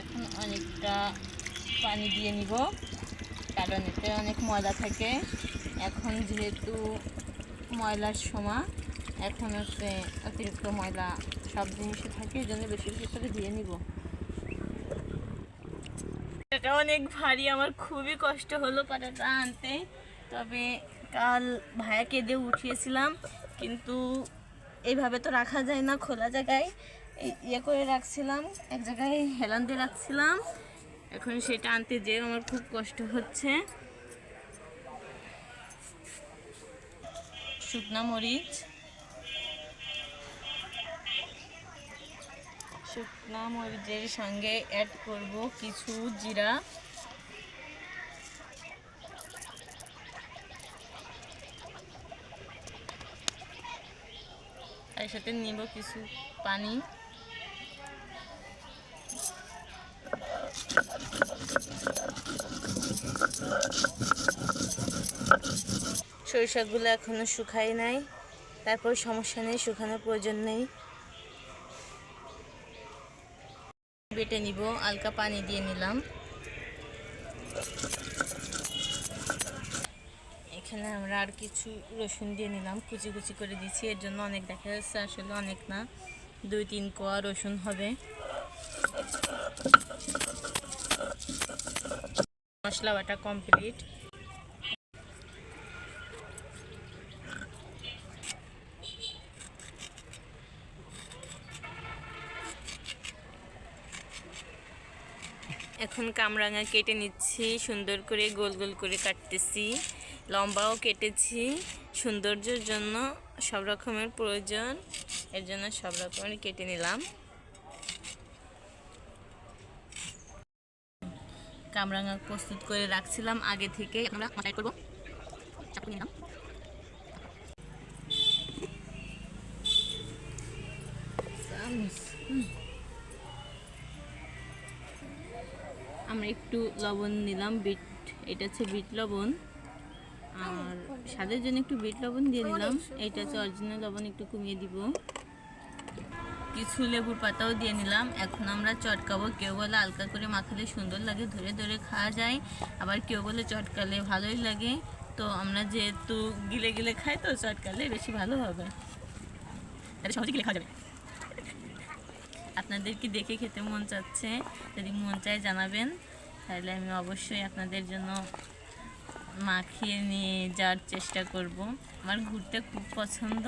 এখন অনেকটা পানি দিয়ে নিব, কারণ এতে অনেক ময়লা থাকে। এখন যেহেতু ময়লার সময় এখন হচ্ছে অতিরিক্ত ময়লা সব জিনিসে থাকে এই জন্য বেশি বেশি করে দিয়ে নিব। এটা অনেক ভারী, আমার খুবই কষ্ট হলো পাটাটা আনতে। তবে কাল ভাইয়াকে দিয়ে উঠিয়েছিলাম, কিন্তু এইভাবে তো রাখা যায় না খোলা জায়গায়। ইয়ে করে রাখছিলাম, এক জায়গায় হেলান দিয়ে রাখছিলাম। এখন সেটা আনতে যেয়ে আমার খুব কষ্ট হচ্ছে। শুকনা মরিচ। শুকনা মরিচের সঙ্গে অ্যাড করব কিছু জিরা। তার সাথে নিব কিছু পানি। সরিষাগুলো এখনও শুকাই নাই। তারপর সমস্যা নেই, শুকানোর প্রয়োজন নেই। বেটে নিব, হালকা পানি দিয়ে নিলাম। এখানে আমরা আর কিছু রসুন দিয়ে নিলাম, কুচি কুচি করে দিচ্ছি। এর জন্য অনেক দেখা যাচ্ছে, আসলে অনেক না। দুই, তিন কোয়া রসুন হবে। মশলা বাটা কমপ্লিট এখন কামরাঙা কেটে নিচ্ছি, সুন্দর করে গোল গোল করে কাটতেছি। লম্বাও কেটেছি, সৌন্দর্যের জন্য সব রকমের প্রয়োজন, এর জন্য সব রকমের কেটে নিলাম। কামরাঙা প্রস্তুত করে রাখছিলাম আগে থেকে। আমরা করব। আমরা একটু লবণ নিলাম, বিট, এটা হচ্ছে বিট লবণ। আর স্বাদের জন্য একটু বিট লবণ দিয়ে নিলাম। এটা হচ্ছে অরিজিনাল লবণ, একটু কমিয়ে দিব। কিছু লেবুর পাতাও দিয়ে নিলাম। এখন আমরা চটকাবো। কেউ বলে হালকা করে মাখালে সুন্দর লাগে, ধরে ধরে খাওয়া যায়। আবার কেউ বলে চটকালে ভালোই লাগে। তো আমরা যেহেতু গিলে গিলে খাই, তো চটকালে বেশি ভালো হবে। এটা সহজে গিলে খাওয়া যাবে। আপনাদের কি দেখে খেতে মন চাচ্ছে? যদি মন চায় জানাবেন। তাহলে আমি অবশ্যই আপনাদের জন্য মাখিয়ে নিয়ে যাওয়ার চেষ্টা করব। আমার ঘুরতে খুব পছন্দ।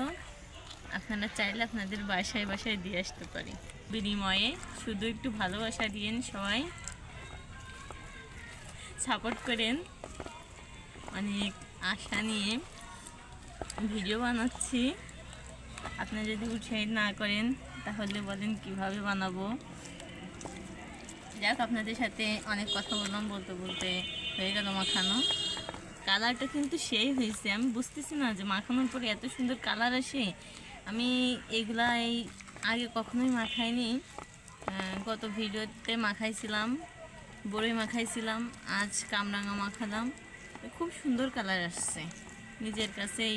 আপনারা চাইলে আপনাদের বাসায় বাসায় দিয়ে আসতে পারি। বিনিময়ে শুধু একটু ভালোবাসা দিয়েন সবাই। সাপোর্ট করেন। অনেক আশা নিয়ে ভিডিও বানাচ্ছি। আপনারা যদি উৎসাহিত না করেন, তাহলে বলেন কীভাবে বানাবো। যাক, আপনাদের সাথে অনেক কথা বললাম, বলতে বলতে হয়ে গেল মাখানো। কালারটা কিন্তু সেই হয়েছে। আমি বুঝতেছি না যে মাখানোর পরে এত সুন্দর কালার আসে। আমি এগুলা এই আগে কখনোই মাখাইনি। গত ভিডিওতে মাখাইছিলাম, বড়ই মাখাইছিলাম, আজ কামরাঙা মাখালাম। খুব সুন্দর কালার আসছে। নিজের কাছেই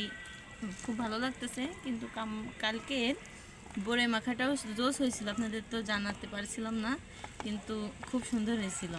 খুব ভালো লাগতেছে, কিন্তু কাম, কালকের বড়ে মাখাটাও জোস হয়েছিল আপনাদের তো জানাতে পারছিলাম না কিন্তু খুব সুন্দর হয়েছিল।